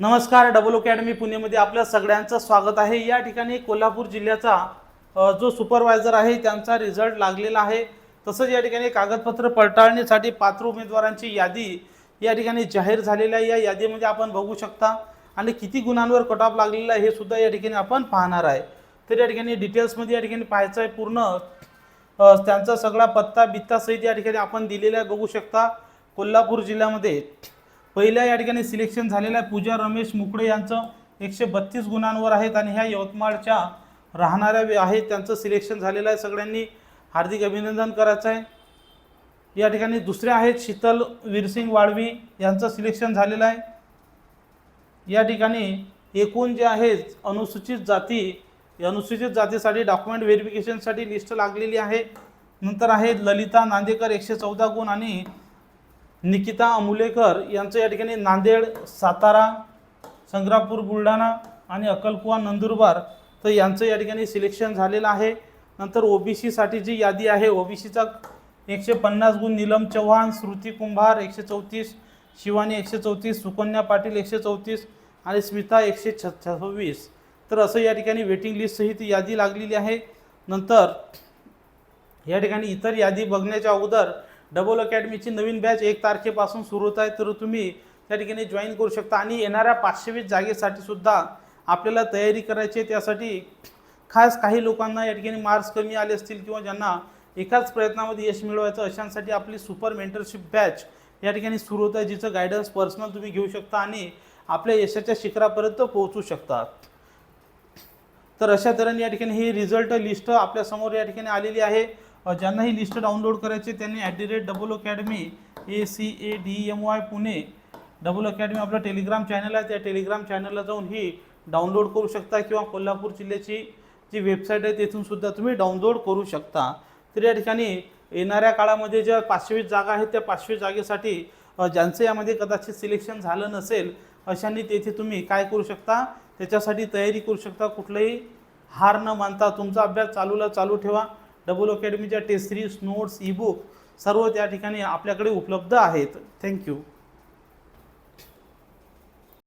नमस्कार double academy पुणेमध्ये आपल्या सगळ्यांचं स्वागत आहे. या ठिकाणी कोल्हापूर जिल्ह्याचा जो सुपरवायझर आहे त्यांचा रिझल्ट लागलेला आहे. तसंच या ठिकाणी कागदपत्र पडताळणीसाठी पात्र उमेदवारांची यादी या ठिकाणी जाहीर झालेली आहे. या यादीमध्ये आपण बघू शकता आणि किती गुणांवर कटाप लागलेला आहे हे सुद्धा या ठिकाणी आपण पाहणार आहे. तर या ठिकाणी डिटेल्समध्ये या ठिकाणी पाहायचं आहे पूर्ण. त्यांचा सगळा पत्ता बित्ता सहित या ठिकाणी आपण दिलेला आहे. बघू शकता कोल्हापूर जिल्ह्यामध्ये पहिल्या या ठिकाणी सिलेक्शन झालेलं आहे. पूजा रमेश मुकडे यांचं एकशे बत्तीस गुणांवर आहेत आणि ह्या यवतमाळच्या राहणाऱ्या आहेत. त्यांचं सिलेक्शन झालेलं आहे. सगळ्यांनी हार्दिक अभिनंदन करायचं आहे. या ठिकाणी दुसरे आहेत शीतल वीरसिंग वाळवी यांचं सिलेक्शन झालेलं आहे. या ठिकाणी एकूण जे आहेत अनुसूचित जाती अनुसूचित जातीसाठी डॉक्युमेंट व्हेरिफिकेशनसाठी लिस्ट लागलेली आहे. नंतर आहेत ललिता नांदेकर एकशे चौदा गुण आणि निकिता अमुलेकर यांचं या ठिकाणी नांदेड सातारा संग्रापूर बुलढाणा आणि अक्कलकुवा नंदुरबार तर यांचं या ठिकाणी सिलेक्शन झालेलं आहे. नंतर ओबीसीसाठी जी यादी आहे ओबीसीचा एकशे पन्नास गुण नीलम चव्हाण श्रुती कुंभार एकशे चौतीस शिवानी एकशे चौतीस सुकन्या पाटील एकशे चौतीस आणि स्मिता एकशे छ छव्वीस. तर असं या ठिकाणी वेटिंग लिस्टसहित यादी लागलेली आहे. नंतर या ठिकाणी इतर यादी बघण्याच्या अगोदर डबल अकॅडमीची नवीन बॅच एक तारखेपासून सुरू होत आहे. तर तुम्ही त्या ठिकाणी जॉईन करू शकता. आणि येणाऱ्या पाचशे वीस जागेसाठी सुद्धा आपल्याला तयारी करायची आहे. त्यासाठी खास काही लोकांना या ठिकाणी मार्क्स कमी आले असतील किंवा ज्यांना एकाच प्रयत्नामध्ये यश मिळवायचं अशांसाठी आपली सुपर मेंटरशिप बॅच या ठिकाणी सुरू होत आहे जिचं गायडन्स पर्सनल तुम्ही घेऊ शकता आणि आपल्या यशाच्या शिखरापर्यंत पोहोचू शकता. तर अशा तऱ्हेने या ठिकाणी ही रिझल्ट लिस्ट आपल्यासमोर या ठिकाणी आलेली आहे. ज्यांना ही लिस्ट डाउनलोड करायची त्यांनी at the rate double academy A C A D M Y Pune double academy आपलं टेलिग्राम चॅनल आहे. त्या टेलिग्राम चॅनलला जाऊन ही डाउनलोड करू शकता किंवा कोल्हापूर जिल्ह्याची जी वेबसाईट आहे तेथून सुद्धा तुम्ही डाउनलोड करू शकता. तर या ठिकाणी येणाऱ्या काळामध्ये ज्या पाचशे जागा आहेत त्या पाचशे जागेसाठी ज्यांचं यामध्ये कदाचित सिलेक्शन झालं नसेल अशांनी तेथे तुम्ही काय करू शकता? त्याच्यासाठी तयारी करू शकता. कुठलंही हार न मानता तुमचा अभ्यास चालूला चालू ठेवा. डबल अकॅडमीच्या टेस्ट सिरीज नोट्स ईबुक सर्व त्या ठिकाणी आपल्याकडे उपलब्ध आहेत. थँक्यू